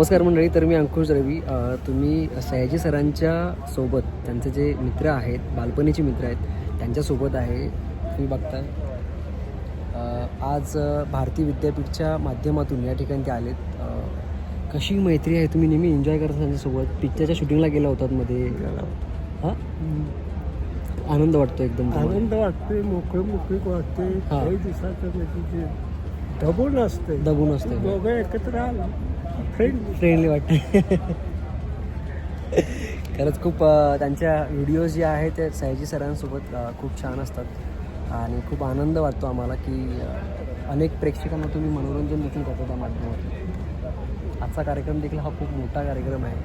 नमस्कार मंडळी तर मी अंकुश रवी. तुम्ही सयाजी सरांच्या सोबत त्यांचे जे मित्र आहेत बालपणीचे मित्र आहेत त्यांच्यासोबत आहे. तुम्ही बघताय. आज भारती विद्यापीठच्या माध्यमातून या ठिकाणी ते आलेत. कशी मैत्री आहे तुम्ही? नेहमी एन्जॉय करता त्यांच्यासोबत पिक्चरच्या शूटिंगला गेला होतात मध्ये. हां? आनंद वाटतो एकदम? आनंद वाटते मोकळी मोकळीक वाटते. काही दबून असते दबून असते. दोघं एकत्र आलं फ्रेंड फ्रेंडली वाटते. खरंच खूप त्यांच्या व्हिडिओज जे आहेत ते सयाजी सरांसोबत खूप छान असतात. आणि खूप आनंद वाटतो आम्हाला की अनेक प्रेक्षकांना तुम्ही मनोरंजन देखील करता त्या माध्यमातून. आजचा कार्यक्रम देखील हा खूप मोठा कार्यक्रम आहे.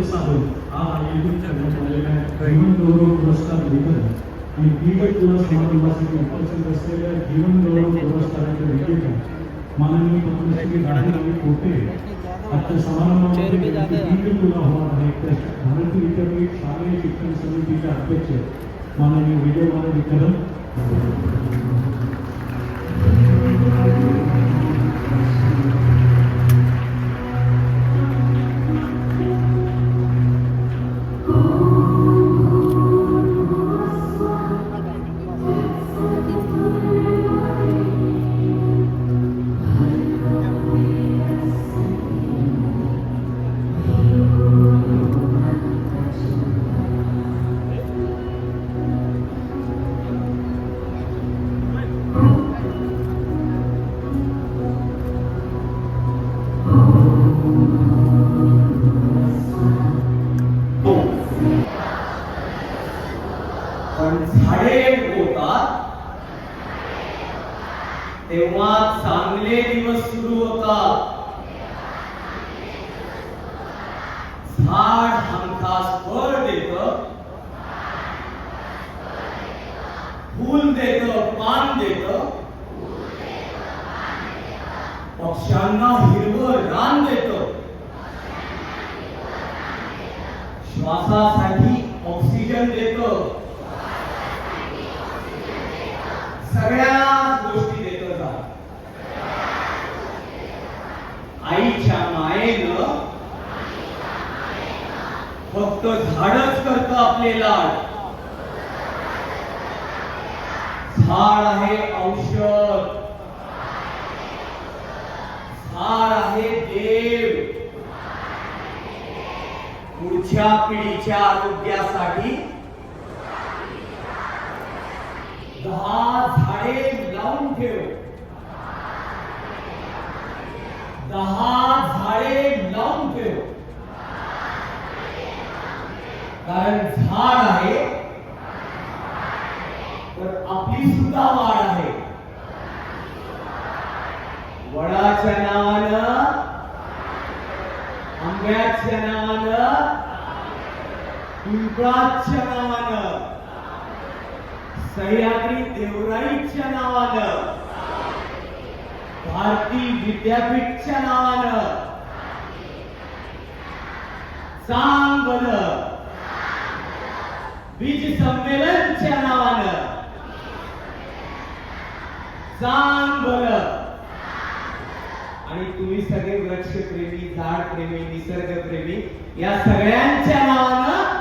औचित्य साधून हा आयोजित करण्यात आलेला जीवन गौरव पुरस्कार वितरण. आणि बिगट पुरस्कार समारंभासाठी उपस्थित असलेल्या जीवन गौरव पुरस्काराचे विजेते. माननीय पद्मश्री राजाराणी कोटे. आजच्या समारंभामध्ये बिगट तुला होणार आहे. तर भारतीय विद्यापीठ शालेय शिक्षण समितीचे अध्यक्ष. माननीय विजय महाराज कदम. झाड हमखास फळ देत। फूल देत पान देत। पक्ष्यांना हिरवं रान देत। श्वासासाठी ऑक्सिजन देतो। सगळ्या गोष्टी देतो जा आईच्या मायेनं फक्त झाडच करत आपले लाड. झाड आहे औषध. झाड आहे देव. पुढच्या पिढीच्या आरोग्यासाठी दहा झाडे लावून ठेव दहा झाडे लावून ठेव कारण झाड आहे तर आपली सुद्धा वाढ आहे. वडाच्या नावानं आंब्याच्या नावानं पिंपळाच्या नावानं सह्याद्री देवराईच्या नावानं भारती विद्यापीठच्या नावानं चांगल बीज संमेलनच्या नावानं सांग बर. आणि तुम्ही सगळे वृक्ष प्रेमी झाड प्रेमी निसर्ग प्रेमी या सगळ्यांच्या नावानं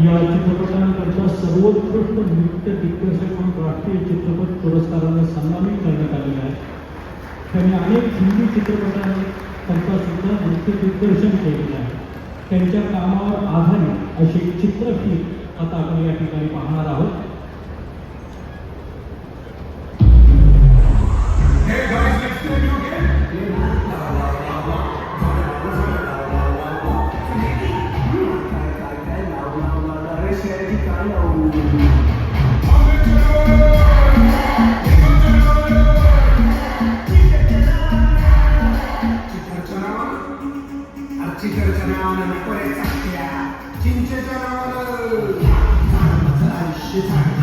या चित्रपटानंतरचा सर्वोत्कृष्ट नृत्य दिग्दर्शक म्हणून राष्ट्रीय चित्रपटाने त्यांचासुद्धा नृत्य दिग्दर्शन केलेलं आहे त्यांच्या कामावर आधारित अशी चित्रफित आता आपण या ठिकाणी पाहणार आहोत Thank you. चिकरच्या नावानं नको रे चिंचेच्या नावानं आयुष्य झालं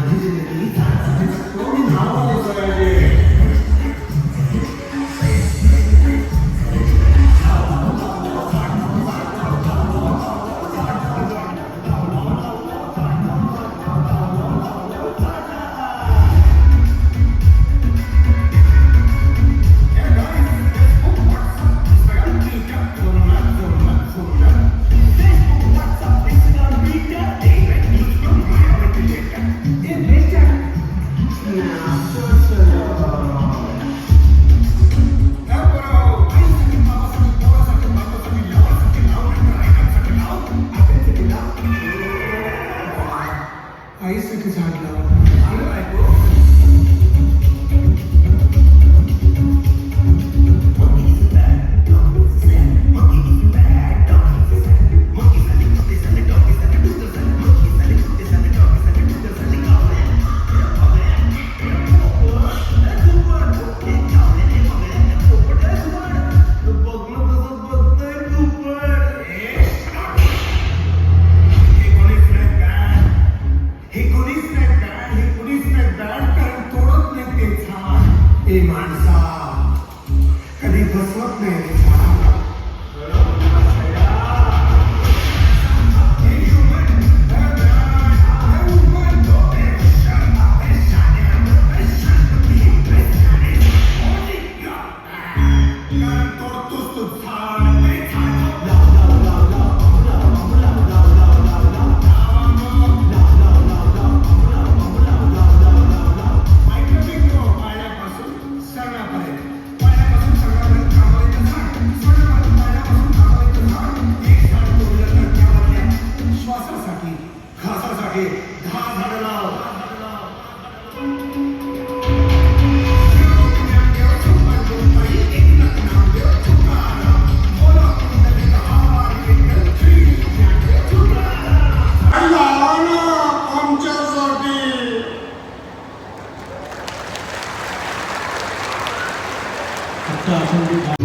った。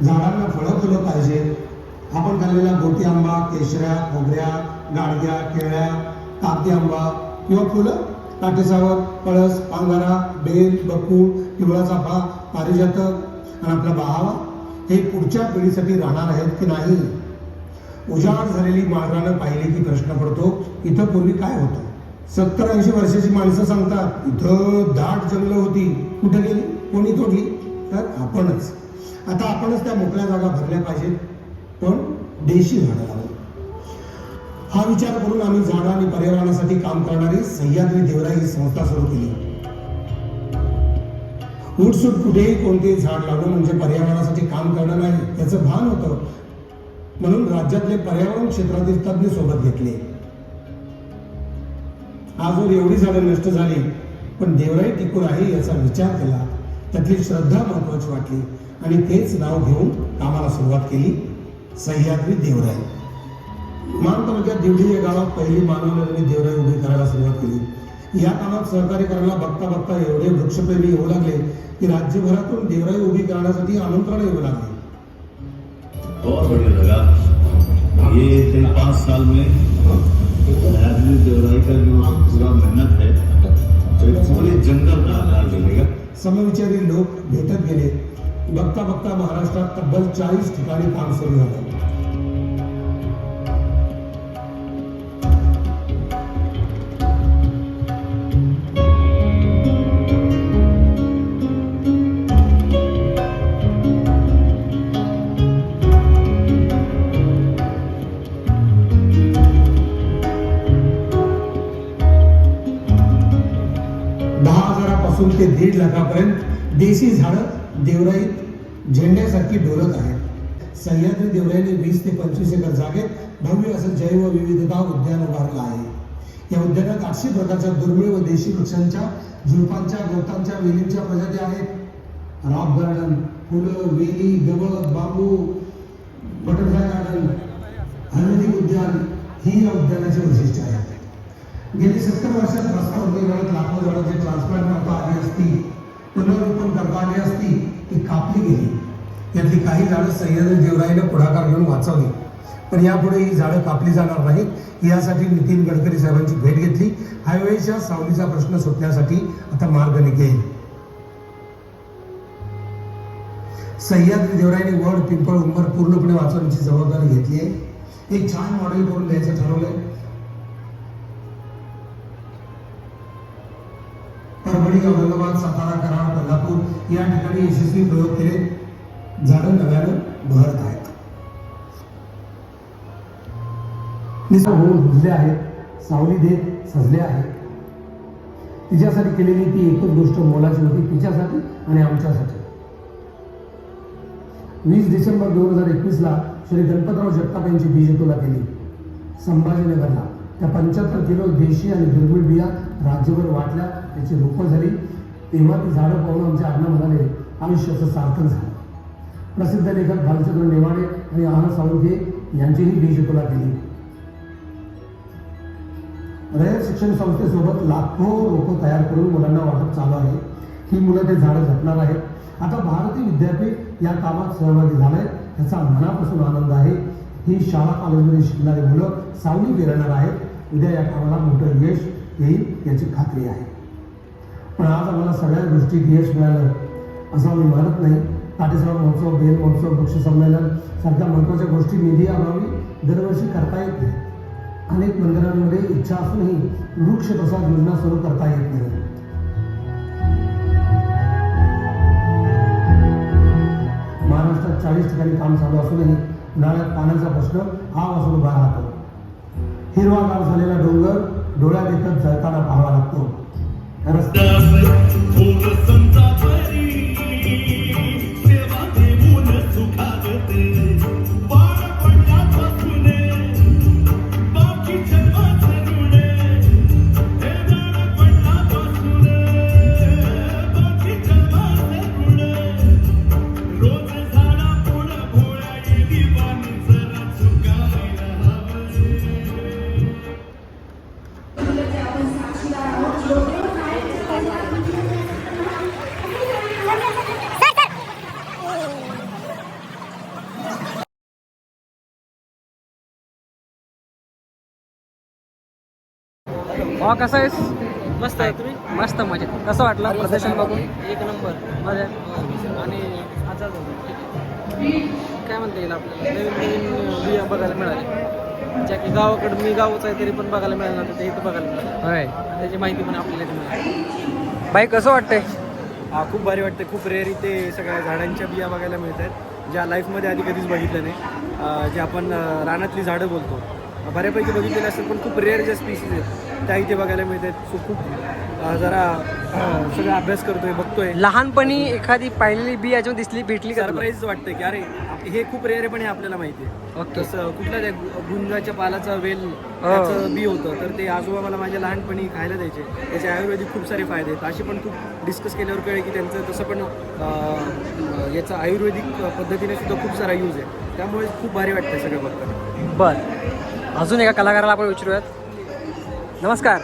झाडांना फळं फुलं पाहिजे. आपण खाल्लेला गोटी आंबा केशऱ्या खोबऱ्या गाडग्या केळ्या ताती आंबा किंवा फुलं काटेसावर पळस पांगारा बेल बकूळ पिवळा चाफा पारिजातक आणि आपला बहावा हे पुढच्या पिढीसाठी राहणार आहेत की नाही? उजाड झालेली माळरानं पाहिली की प्रश्न पडतो इथं पूर्वी काय होतं? सत्तर ऐंशी वर्षाची माणसं सांगतात इथं दाट जंगलं होती. कुठे गेली? कोणी तोडली? तर आपणच. आता आपणच त्या मोकळ्या जागा भरल्या पाहिजेत पण देशी झाडं लावून हा विचार करून आम्ही झाडं आणि पर्यावरणासाठी काम करणारी सह्याद्री देवराई ही संस्था सुरू केली. उठसूट कुठेही कोणतेही झाड लावणं म्हणजे पर्यावरणासाठी काम करणं नाही याचं भान होतं. म्हणून राज्यातले पर्यावरण क्षेत्रातील तज्ज्ञ सोबत घेतले. आजवर एवढी झाडं नष्ट झाली पण देवराई टिकून आहे याचा विचार केला त्यातली श्रद्धा महत्वाची वाटली. आणि तेच नाव घेऊन कामाला सुरुवात केली सह्याद्री देवराई मान तालुक्यात दिवडी या गावात पहिली मानवलेली देवराई उभी करायला सुरुवात केली. या कामात सहकार्य करायला बघता बघता एवढे वृक्षप्रेमी येऊ लागले की राज्यभरातून देवराई उभी करण्यासाठी आमंत्रण येऊ लागले. बहुत बढ़िया लगा। ये करीब पाँच साल में आदमी देवराई का जो पूरा मेहनत है तो पूरे जंगल का समविचारी लोक भेटत गेले. बघता बघता महाराष्ट्रात तब्बल चाळीस ठिकाणी पार्सल सुरू झालं झेंड्यासारखी डोलत आहेत. सह्याद्री देवळ्याने वीस ते पंचवीस एकर जागेत भव्य असं जैव विविधता उद्यान उभारलं आहे. या उद्यानात आठशे प्रकारच्या दुर्मिळ व देशी वृक्षांच्या झुडपांच्या गवतांच्या वेलींच्या प्रजाती आहेत. रॉक गार्डन फुलं वेली गवत बांबू बटरफ्लाय गार्डन आयुर्वेदिक उद्यान ही या उद्यानाचे वैशिष्ट्य आहे गेली सत्तर वर्षात रस्ता उद्योगात लाखो झाडांचे ट्रान्सप्लांट करता आली असती. पुनरुत्पन्न करता आली असती. ती कापली गेली. यातली काही झाडं सह्याद्री देवराईनं पुढाकार घेऊन वाचवली. पण यापुढे ही झाडं कापली जाणार नाहीत. यासाठी नितीन गडकरी साहेबांची भेट घेतली. हायवेच्या सावलीचा प्रश्न सुटण्यासाठी आता मार्ग निघेल. सह्याद्री देवराईने वड पिंपळ उंबर पूर्णपणे वाचवण्याची जबाबदारी घेतली आहे. एक छान मॉडेल करून द्यायचं परभणी औरंगाबाद सातारा कराड कोल्हापूर या ठिकाणी यशस्वी प्रयोग केले. झाडं नव्यानं बहरत आहेत. होऊन भुजले आहेत सावली देत सजले आहेत. तिच्यासाठी केलेली ती एकच गोष्ट मोलाची होती तिच्यासाठी आणि आमच्यासाठी. वीस डिसेंबर दोन हजार एकवीसला श्री गणपतराव जगताप यांची बीजतोला केली संभाजीनगरला. त्या पंच्याहत्तर किलो देशी आणि दुर्मिळ बिया राज्यभर वाटल्या. त्याची रोपं झाली. तेव्हा ती झाडं पाहून आमच्या अण्णा म्हणाले आयुष्याचं सार्थक झालं. प्रसिद्ध लेखक भालचंद्र नेवाडे आणि आनंद साळुंखे यांचीही बीजतोला केली. रयत शिक्षण संस्थेसोबत लाखो रोपं तयार करून मुलांना वाटप चालू आहे. ही मुलं ते झाडं झटणार आहेत. आता भारतीय विद्यापीठ या कामात सहभागी झालंय याचा मनापासून आनंद आहे. ही शाळा कॉलेजमध्ये शिकणारी मुलं सावली पेरणार आहेत. उद्या या कामाला मोठं यश येईल याची खात्री आहे. पण आज आम्हाला सगळ्या गोष्टीत यश मिळालं असं आम्ही मानत नाही. काटेश्वर महोत्सव बेल महोत्सव वृक्ष संमेलन सारख्या महत्त्वाच्या गोष्टी निधी अभावी दरवर्षी करता येत नाही. अनेक मंदिरांमध्ये इच्छा असूनही वृक्ष प्रसाद योजना सुरू करता येत नाही. महाराष्ट्रात चाळीस ठिकाणी काम चालू असूनही उन्हाळ्यात पाण्याचा प्रश्न हा वासून उभा राहतो. हिरवागार झालेला डोंगर डोळ्या देखत जळताना पाहावा लागतो. रस्ते भावा कसं आहेस? मस्त आहे. तुम्ही? मस्त मजेत. कसं वाटलं प्रदर्शन बघून? एक नंबर. मजा आणि आता काय म्हणता येईल आपल्याला? नवीन नवीन बिया बघायला मिळाल्या ज्या की गावाकडं मी गावच आहे तरी पण बघायला मिळालं नव्हतं ते इथं बघायला मिळालं. होय. आणि त्याची माहिती पण आपल्याला इथं मिळाली. बाई कसं वाटतंय? हा खूप भारी वाटतं खूप रेअर इथे सगळ्या झाडांच्या बिया बघायला मिळत आहेत ज्या लाईफमध्ये आधी कधीच बघितलं नाही. जे आपण रानातली झाडं बोलतो. बऱ्यापैकी बघितलेले असतात पण खूप रेअर ज्या स्पीसीज आहेत त्या इथे बघायला मिळत आहेत सो खूप जरा सगळा अभ्यास करतोय बघतोय. लहानपणी एखादी पाहिलेली बी याच्यावर दिसली भेटली का? सरप्राईज वाटतं की अरे हे खूप रेअर पण हे आपल्याला माहिती आहे. ओके. तसं कुठल्या त्या गुंजाच्या पालाचा वेल त्याचं बी होतं तर ते आजोबा मला माझ्या लहानपणी खायला द्यायचे. त्याचे आयुर्वेदिक खूप सारे फायदे आहेत. असे पण खूप डिस्कस केल्यावर कळे की त्यांचं तसं पण याचा आयुर्वेदिक पद्धतीने सुद्धा खूप सारा यूज आहे. त्यामुळे खूप भारी वाटतं सगळं बघताना. बर. अजून एका कलाकाराला आपण विचारूयात. नमस्कार.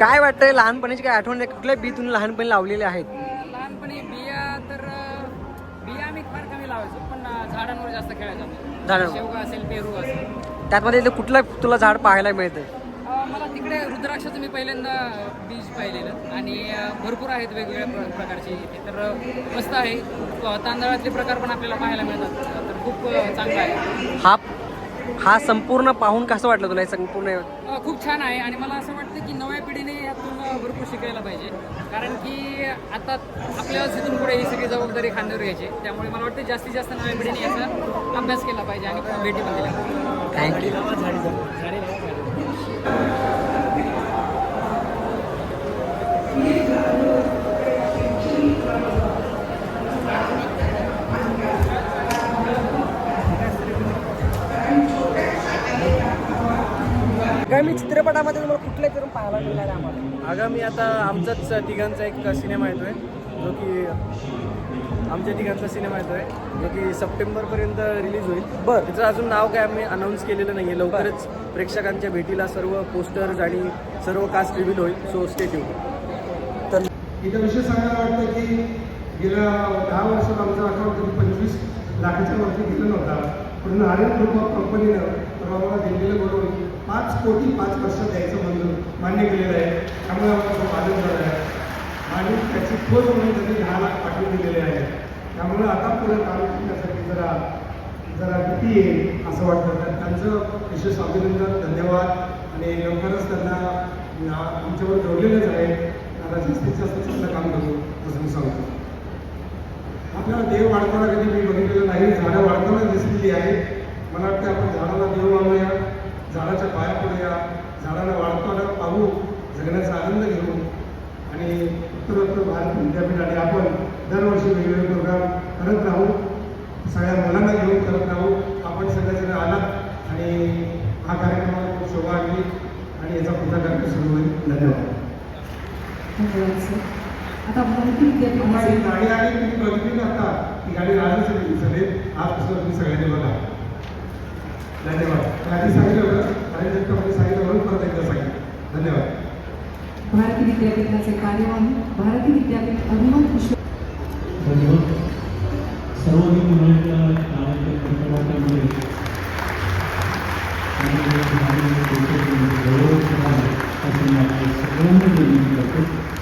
काय वाटतंय लहानपणीची काय आठवण? कुठल्या बी तुम्ही लहानपणी लावलेले आहेत? लहानपणी बिया तर बिया आम्ही फार कमी लावायचो पण झाडांवर जास्त खेळायचो. झाडांवर. असेल पेरू असेल. त्यातमध्ये कुठलं तुला झाड पाहायला मिळतंय? अ, मला तिकडे रुद्राक्षाचं मी पहिल्यांदा बीज पाहिलेलं. आणि भरपूर आहेत वेगवेगळ्या प्र- प्रकारचे. तर मस्त आहे. तांदळातले प्रकार पण आपल्याला पाहायला मिळतात. तर खूप चांगलं आहे. हा हा संपूर्ण पाहून कसं वाटलं तुला? हे संपूर्ण खूप छान आहे आणि मला असं वाटतं की नव्या पिढीने यातून भरपूर शिकायला पाहिजे. कारण की आता आपल्याला तिथून पुढे ही सगळी जबाबदारी खांद्यावर घ्यायची. त्यामुळे मला वाटतं जास्तीत जास्त नव्या पिढीने याचा अभ्यास केला पाहिजे आणि भेटी पण दिल्या. थँक्यू आगामी चित्रपटामध्ये तुम्हाला कुठल्या तरी पाहायला मिळणार आहे आम्हाला. आगामी आता आमचाच तिघांचा एक सिनेमा येतोय जो की आमच्या तिघांचा सिनेमा येतोय जो की सप्टेंबरपर्यंत रिलीज होईल. बरं. त्याचं अजून नाव काय आम्ही अनाऊन्स केलेलं नाही आहे लवकरच प्रेक्षकांच्या भेटीला सर्व पोस्टर्स आणि सर्व कास्ट रिव्हील होईल सो स्टेट येऊ इथं विषय सांगायला वाटतं की गेल्या दहा वर्षात आमचा अकाउंट पंचवीस लाखाच्या वरती गेलं नव्हता. पण नारायण ग्रुप ऑफ कंपनीनं तर आम्हाला दिल्लीला बोलवून पाच कोटी पाच वर्ष द्यायचं म्हणून मान्य केलेलं आहे. त्यामुळे आम्हाला खूप झालं आहे. आणि त्याची ठोस म्हणून त्यांनी दहा लाख पाठवून दिलेले आहे. त्यामुळे आता पुढे काम करण्यासाठी जरा जरा किती येईल असं वाटतं. तर त्यांचं विशेष अभिनंदन धन्यवाद. आणि लवकरच त्यांना आमच्यावर जोडलेलंच आहे. जास्तीत जास्त चांगलं काम करू असं मी सांगतो. आपल्याला देव वाढताना कधी मी बघितलेलं नाही. झाडं वाढताना दिसलेली आहे. मला वाटतं आपण झाडाला देव मानूया झाडाच्या पाया पडूया झाडाला वाढताना पाहू. जगण्याचा आनंद घेऊ. आणि उत्तरोत्तर भारत विद्यापीठ आणि आपण दरवर्षी वेगवेगळे प्रोग्राम करत राहू. सगळ्या मुलांना घेऊन करत राहू. आपण सगळेजण आलात. आणि हा कार्यक्रमाला खूप शोभा आणली आणि याचा पुढचा कार्यक्रम सुरू होईल. धन्यवाद. गाडी आली तुम्ही बघितली ना आता ती गाडी राहण्याची सगळे आजपासून तुम्ही सगळ्यांनी बघा. धन्यवाद मी आधी सांगितलं होतं आणि जगतामध्ये सांगितलं म्हणून परत एकदा सांगितलं धन्यवाद भारतीय विद्यापीठाचे कार्यवाह भारतीय विद्यापीठ अभिमत विश्व धन्यवाद सर्वांनी मुलांच्या नावाच्या चित्रपटामध्ये गौरव केला असं मी आपल्या सगळ्यांना विनंती करतो